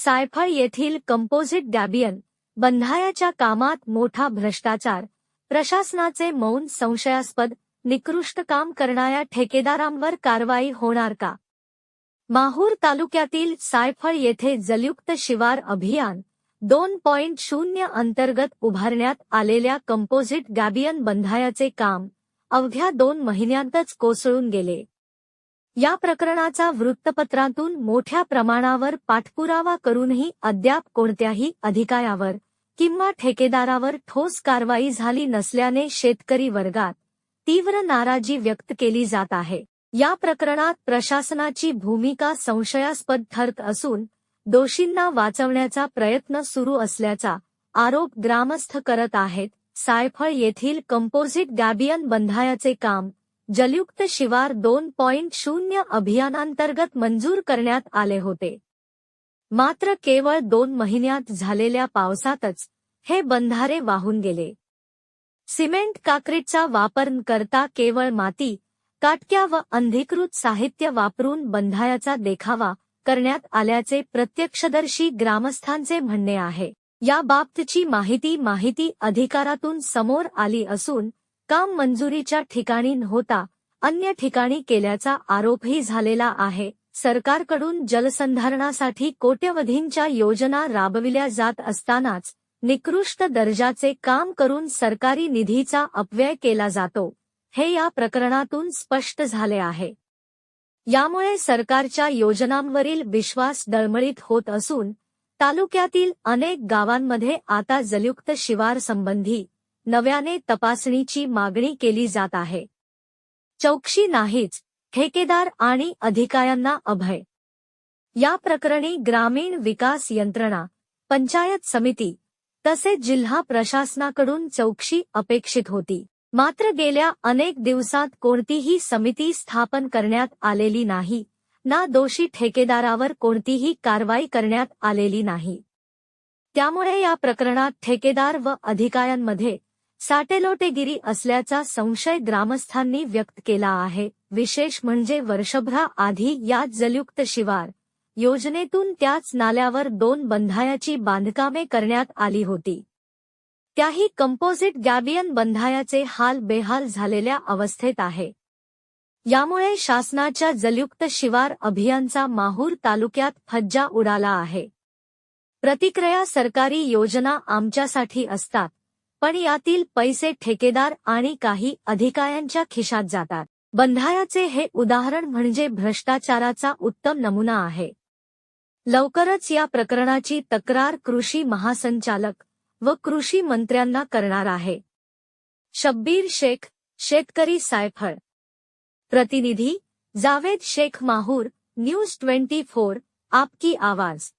सायफळ येथील composite gabion बंधायाच्या कामात मोठा भ्रष्टाचार प्रशासनाचे मौन संशयास्पद निकृष्ट काम करणाऱ्या ठेकेदारांवर कारवाई होणार का? माहूर तालुक्यातील सायफळ येथे जलयुक्त शिवार अभियान दोन पॉइंट शून्य अंतर्गत उभारण्यात आलेल्या कंपोझिट गॅबियन बंधायाचे काम अवघ्या दोन महिन्यांतच कोसळून गेले. या प्रकरणाचा वृत्तपत्रातून मोठ्या प्रमाणावर पाठपुरावा करूनही अद्याप कोणत्याही अधिकाऱ्यावर किंवा ठेकेदारावर ठोस कारवाई झाली नसल्याने शेतकरी वर्गात तीव्र नाराजी व्यक्त केली जात आहे. या प्रकरणात प्रशासनाची भूमिका संशयास्पद ठरत असून दोषींना वाचवण्याचा प्रयत्न सुरू असल्याचा आरोप ग्रामस्थ करत आहेत. सायफळ येथील कंपोझिट गॅबियन बंधायाचे काम जलयुक्त शिवार दोन पॉइंट शून्य अभियानांतर्गत मंजूर करण्यात आले होते. मात्र केवळ दोन महिन्यात झालेल्या पावसातच हे बंधारे वाहून गेले. सिमेंट काक्रीटचा वापर करता केवळ माती काटक्या व अंधिकृत साहित्य वापरून बंधायाचा देखावा करण्यात आल्याचे प्रत्यक्षदर्शी ग्रामस्थांचे म्हणणे आहे. या बाबतची माहिती माहिती अधिकारातून समोर आली असून काम मंजुरीच्या ठिकाणी होता अन्य ठिकाणी केल्याचा आरोपही झालेला आहे. सरकारकडून जलसंधारणासाठी कोट्यवधींच्या योजना राबविल्या जात असतानाच निकृष्ट दर्जाचे काम करून सरकारी निधीचा अपव्यय केला जातो. हे या प्रकरणातून स्पष्ट झाले आहे. यामुळे सरकारच्या योजनांवरील विश्वास डळमळीत होत असून तालुक्यातील अनेक गावांमध्ये आता जलयुक्त शिवार संबंधी नव्याने तपासणीची मागणी केली जात आहे. चौकशी नाहीच ठेकेदार आणि अधिकाऱ्यांना अभय. या प्रकरणी ग्रामीण विकास यंत्रणा पंचायत समिती तसेच जिल्हा प्रशासनाकडून चौकशी अपेक्षित होती. मात्र गेल्या अनेक दिवसात कोणतीही समिती स्थापन करण्यात आलेली नाही ना दोषी ठेकेदारावर कोणतीही कारवाई करण्यात आलेली नाही. त्यामुळे या प्रकरणात ठेकेदार व अधिकाऱ्यांमध्ये साटेलोटेगिरी असल्याचा संशय ग्रामस्थांनी व्यक्त केला आहे. विशेष म्हणजे वर्षभरा आधी या जलयुक्त शिवार योजनेतून त्याच नाल्यावर दोन बंधायाची बांधकामे करण्यात आली होती. त्याही कंपोझिट गॅबियन बंधायाचे हाल बेहाल झालेल्या अवस्थेत आहे. यामुळे शासनाच्या जलयुक्त शिवार अभियानचा माहूर तालुक्यात फज्जा उडाला आहे. प्रतिक्रया सरकारी योजना आमच्यासाठी असतात. पण यातील पैसे ठेकेदार आणि काही अधिकाऱ्यांच्या खिशात जातात. बंधायाचे हे उदाहरण म्हणजे भ्रष्टाचाराचा उत्तम नमुना आहे. लवकरच या प्रकरणाची तक्रार कृषी महासंचालक व कृषी मंत्र्यांना करणार आहे. शब्बीर शेख शेतकरी सायफळ. प्रतिनिधी Javed Shaikh Mahur news twenty four आपकी आवाज.